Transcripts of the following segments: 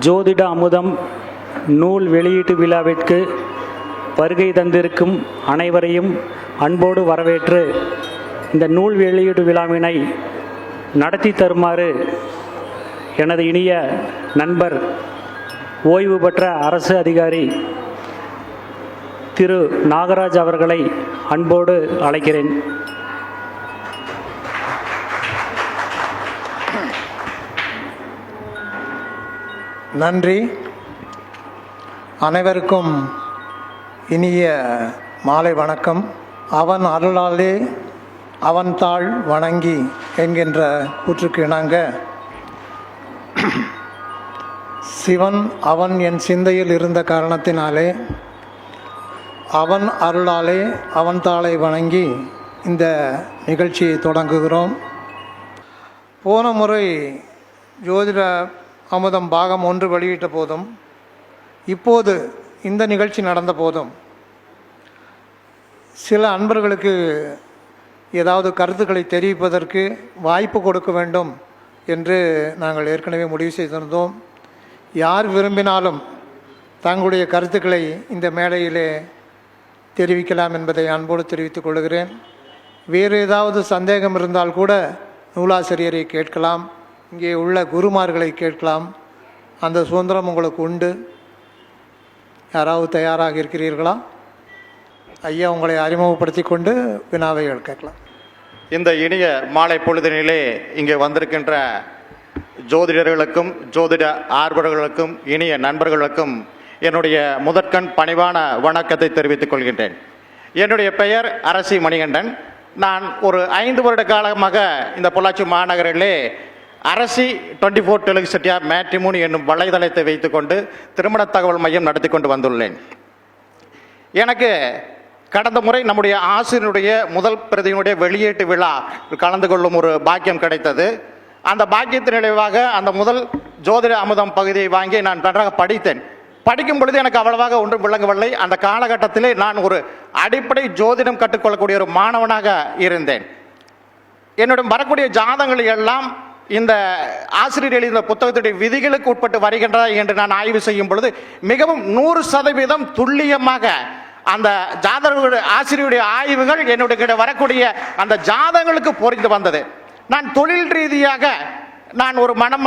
ஜோதிட அமுதம் நூல் வெளியீட்டு விழாவிற்கு வருகை தந்திருக்கும் அனைவரையும் அன்போடு வரவேற்று இந்த நூல் வெளியீட்டு விழாவினை நடத்தி தருமாறு எனது இனிய நண்பர் ஓய்வு பெற்ற அரசு அதிகாரி திரு நாகராஜ் அவர்களை அன்போடு அழைக்கிறேன். நன்றி. அனைவருக்கும் இனிய மாலை வணக்கம். அவன் அருளாலே அவன் தாள் வணங்கி என்கின்ற கூற்றுக்கு இணங்க சிவன் அவன் என் சிந்தையில் இருந்த காரணத்தினாலே அவன் அருளாலே அவன் தாளை வணங்கி இந்த நிகழ்ச்சியை தொடங்குகிறோம். போன முறை ஜோதிட அமுதம் பாகம் ஒன்று வெளியிட்ட போதும் இப்போது இந்த நிகழ்ச்சி நடந்த போதும். சில அன்பர்களுக்கு ஏதாவது கருத்துக்களை தெரிவிப்பதற்கு வாய்ப்பு கொடுக்க வேண்டும் என்று நாங்கள் ஏற்கனவே முடிவு செய்திருந்தோம். யார் விரும்பினாலும் தங்களுடைய கருத்துக்களை இந்த மேடையிலே தெரிவிக்கலாம் என்பதை அன்போடு தெரிவித்துக் கொள்கிறேன். வேறு ஏதாவது சந்தேகம் இருந்தால் கூட நூலாசிரியரை கேட்கலாம். இங்கே உள்ள குருமார்களை கேட்கலாம். அந்த சுதந்திரம் உங்களுக்கு உண்டு. யாராவது தயாராக இருக்கிறீர்களா? ஐயா உங்களை அறிமுகப்படுத்தி கொண்டு வினாவை கேட்கலாம். இந்த இனிய மாலை பொழுதினிலே இங்கே வந்திருக்கின்ற ஜோதிடர்களுக்கும் ஜோதிட ஆர்வலர்களுக்கும் இனிய நண்பர்களுக்கும் என்னுடைய முதற்கண் பணிவான வணக்கத்தை தெரிவித்துக் கொள்கின்றேன். என்னுடைய பெயர் அரசி மணிகண்டன் நான் ஒரு ஐந்து வருட காலமாக இந்த பொள்ளாச்சி மாநகரிலே அரசி டுவெண்ட்டி ஃபோர் டெலிவிஷட்டியா மேட்ரிமோனி என்னும் வலைதளத்தை வைத்துக்கொண்டு திருமண தகவல் மையம் நடத்தி கொண்டு வந்துள்ளேன். எனக்கு கடந்த முறை நம்முடைய ஆசிரியனுடைய முதல் பிரதியினுடைய வெளியீட்டு விழா கலந்து கொள்ளும் ஒரு பாக்கியம் கிடைத்தது. அந்த பாக்கியத்தின் விளைவாக அந்த முதல் ஜோதிட அமுதம் பகுதியை வாங்கி நான் நன்றாக படித்தேன். படிக்கும் பொழுது எனக்கு அவ்வளவாக ஒன்றும் விளங்கவில்லை. அந்த காலகட்டத்திலே நான் ஒரு அடிப்படை ஜோதிடம் கற்றுக்கொள்ளக்கூடிய ஒரு மாணவனாக இருந்தேன். என்னுடன் வரக்கூடிய ஜாதங்கள் எல்லாம் இந்த ஆசிரியர் எழுதின புத்தகத்துடைய விதிகளுக்கு உட்பட்டு வருகின்றதா என்று நான் ஆய்வு செய்யும் பொழுது மிகவும் நூறு சதவீதம் துல்லியமாக அந்த ஜாதகர்களுடைய ஆசிரியருடைய ஆய்வுகள் என்னுடைய கிட்ட வரக்கூடிய அந்த ஜாதகங்களுக்கு பொறிந்து வந்தது. நான் தொழில் ரீதியாக நான் ஒரு மனம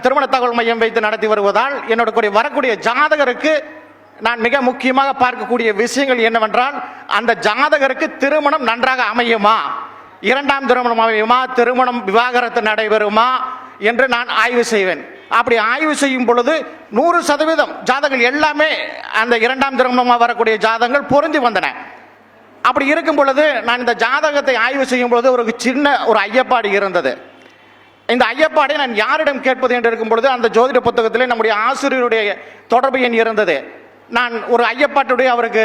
திருமண தகவல் மையம் வைத்து நடத்தி வருவதால் என்னோட கூடிய வரக்கூடிய ஜாதகருக்கு நான் மிக முக்கியமாக பார்க்கக்கூடிய விஷயங்கள் என்னவென்றால் அந்த ஜாதகருக்கு திருமணம் நன்றாக அமையுமா? இரண்டாம் திருமணம் திருமணம் விவாகரத்து நடைபெறுமா என்று நான் ஆய்வு செய்வேன். அப்படி ஆய்வு செய்யும் பொழுது நூறு சதவீதம் ஜாதகங்கள் எல்லாமே அந்த இரண்டாம் திருமணமாக வரக்கூடிய ஜாதகங்கள் பொருந்தி வந்தன. அப்படி இருக்கும் பொழுது நான் இந்த ஜாதகத்தை ஆய்வு செய்யும் பொழுது ஒரு சின்ன ஒரு ஐயப்பாடு இருந்தது. இந்த ஐயப்பாடை நான் யாரிடம் கேட்பது என்று இருக்கும் பொழுது அந்த ஜோதிட புத்தகத்திலே நம்முடைய ஆசிரியருடைய தொடர்பு எண் இருந்தது. நான் ஒரு ஐயப்பாட்டுடைய அவருக்கு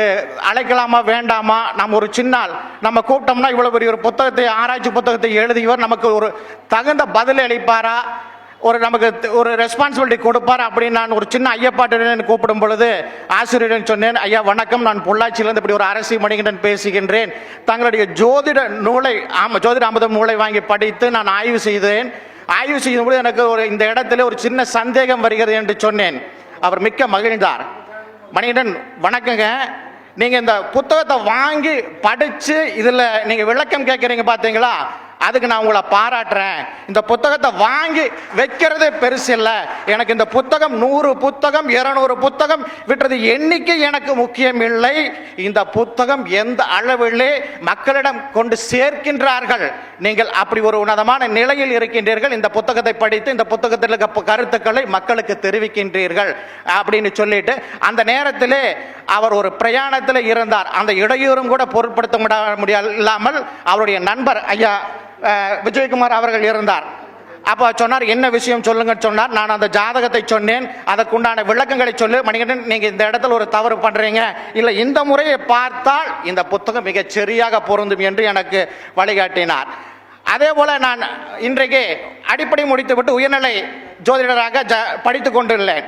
அழைக்கலாமா வேண்டாமா? நம்ம ஒரு சின்னால் நம்ம கூப்பிட்டோம்னா இவ்வளோ பெரிய ஒரு புத்தகத்தை ஆராய்ச்சி புத்தகத்தை எழுதியவர் நமக்கு ஒரு தகுந்த பதில் அளிப்பாரா? ஒரு நமக்கு ஒரு ரெஸ்பான்சிபிலிட்டி கொடுப்பார்? அப்படின்னு நான் ஒரு சின்ன ஐயப்பாட்டுடன் கூப்பிடும் பொழுது ஆசிரியரிடம் சொன்னேன் ஐயா வணக்கம். நான் பொள்ளாச்சியிலிருந்து இப்படி ஒரு அரசி மணிகண்டன் பேசுகின்றேன். தங்களுடைய ஜோதிட நூலை ஆமாம் ஜோதிட அமுதம் நூலை வாங்கி படித்து நான் ஆய்வு செய்தேன். ஆய்வு செய்யும் பொழுது எனக்கு ஒரு இந்த இடத்துல ஒரு சின்ன சந்தேகம் வருகிறது என்று சொன்னேன். அவர் மிக்க மகிழ்ந்தார். மணிகண்டன் வணக்கங்க. நீங்க இந்த புத்தகத்தை வாங்கி படிச்சு இதுல நீங்க விளக்கம் கேட்கறீங்க பாத்தீங்களா? அதுக்கு நான் உங்களை பாராட்டுறேன். இந்த புத்தகத்தை வாங்கி வைக்கிறதே பெருசு இல்லை. எனக்கு இந்த புத்தகம் நூறு புத்தகம் இருநூறு புத்தகம் விட்டுறது எண்ணிக்கை எனக்கு முக்கியம் இல்லை? இந்த புத்தகம் எந்த அளவிலே மக்களிடம் கொண்டு சேர்க்கின்றார்கள்? நீங்கள் அப்படி ஒரு உன்னதமான நிலையில் இருக்கின்றீர்கள். இந்த புத்தகத்தை படித்து இந்த புத்தகத்தில் இருக்க கருத்துக்களை மக்களுக்கு தெரிவிக்கின்றீர்கள். அப்படின்னு சொல்லிட்டு அந்த நேரத்திலே அவர் ஒரு பிரயாணத்தில் இருந்தார். அந்த இடையூறும் கூட பொருட்படுத்த முடியாமல் இல்லாமல் அவருடைய நண்பர் ஐயா விஜயகுமார் அவர்கள் இருந்தார். அப்போ சொன்னார் என்ன விஷயம் சொல்லுங்க சொன்னார். நான் அந்த ஜாதகத்தை சொன்னேன். அதற்குண்டான விளக்கங்களை சொல்லு. மணிகண்டன் நீங்கள் இந்த இடத்துல ஒரு தவறு பண்ணுறீங்க இல்லை இந்த முறையை பார்த்தால் இந்த புத்தகம் மிகச் சரியாக பொருந்தும் என்று எனக்கு வழிகாட்டினார். அதே போல் நான் இன்றைக்கு அடிப்படை முடித்துவிட்டு உயர்நிலை ஜோதிடராக ஜ படித்து கொண்டுள்ளேன்.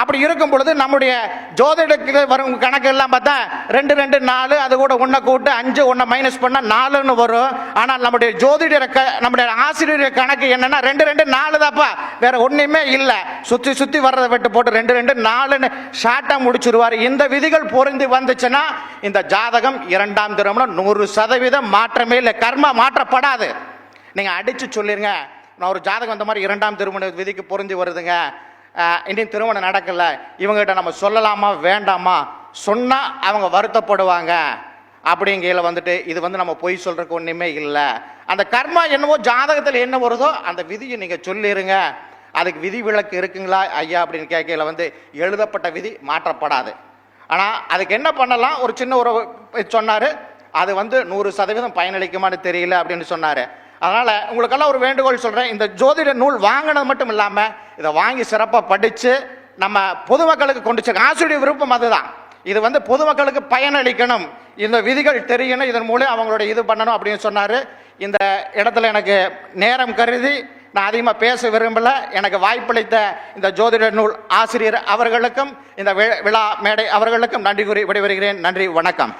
அப்படி இருக்கும் பொழுது நம்முடைய ஜோதிடத்தில் வரும் கணக்கு எல்லாம் பார்த்தா ரெண்டு ரெண்டு நாலு அது கூட ஒன்றை கூட்டு அஞ்சு ஒன்றை மைனஸ் பண்ணால் நாலுன்னு வரும். ஆனால் நம்முடைய ஜோதிடர் க நம்முடைய ஆசிரியர் கணக்கு என்னென்னா ரெண்டு ரெண்டு நாலு தாப்பா வேற ஒன்றுமே இல்லை. சுற்றி சுற்றி வர்றதை விட்டு போட்டு ரெண்டு ரெண்டு நாலுன்னு ஷார்ட்டாக முடிச்சிருவார். இந்த விதிகள் பொருந்தி வந்துச்சுன்னா இந்த ஜாதகம் இரண்டாம் திருமணம் நூறு சதவீதம் மாற்றமே இல்லை. கர்மா மாற்றப்படாது. நீங்கள் அடித்து சொல்லிருங்க. நான் ஒரு ஜாதகம் இந்த மாதிரி இரண்டாம் திருமண விதிக்கு பொருந்தி வருதுங்க. இன்னும் திருமணம் நடக்கலை. இவங்ககிட்ட நம்ம சொல்லலாமா வேண்டாமா? சொன்னால் அவங்க வருத்தப்படுவாங்க. அப்படிங்கையில் வந்துட்டு இது வந்து நம்ம பொய் சொல்கிறக்கு ஒன்றுமே இல்லை. அந்த கர்மா என்னவோ ஜாதகத்தில் என்ன வருதோ அந்த விதியை நீங்கள் சொல்லிடுங்க அதுக்கு விதி விலக்கு இருக்குங்களா ஐயா அப்படின்னு கேட்கையில் வந்து எழுதப்பட்ட விதி மாற்றப்படாது. ஆனால் அதுக்கு என்ன பண்ணலாம்? ஒரு சின்ன ஒரு சொன்னார். அது வந்து நூறு சதவீதம் பயனளிக்குமான்னு தெரியல அப்படின்னு சொன்னார். அதனால் உங்களுக்கெல்லாம் ஒரு வேண்டுகோள் சொல்கிறேன் இந்த ஜோதிட நூல் வாங்கினது மட்டும் இல்லாமல் இதை வாங்கி சிறப்பாக படித்து நம்ம பொதுமக்களுக்கு கொண்டு சேர்க்க ஆசிரியர் விருப்பம் அதுதான். இது வந்து பொதுமக்களுக்கு பயனளிக்கணும். இந்த விதிகள் தெரியணும். இதன் மூலம் அவங்களோட இது பண்ணணும் அப்படின்னு சொன்னார். இந்த இடத்துல எனக்கு நேரம் கருதி நான் அதிகமாக பேச விரும்பல. எனக்கு வாய்ப்பளித்த இந்த ஜோதிட நூல் ஆசிரியர் அவர்களுக்கும் இந்த வி- விழா மேடை அவர்களுக்கும் நன்றி கூறி விடைபெறுகிறேன். நன்றி. வணக்கம்.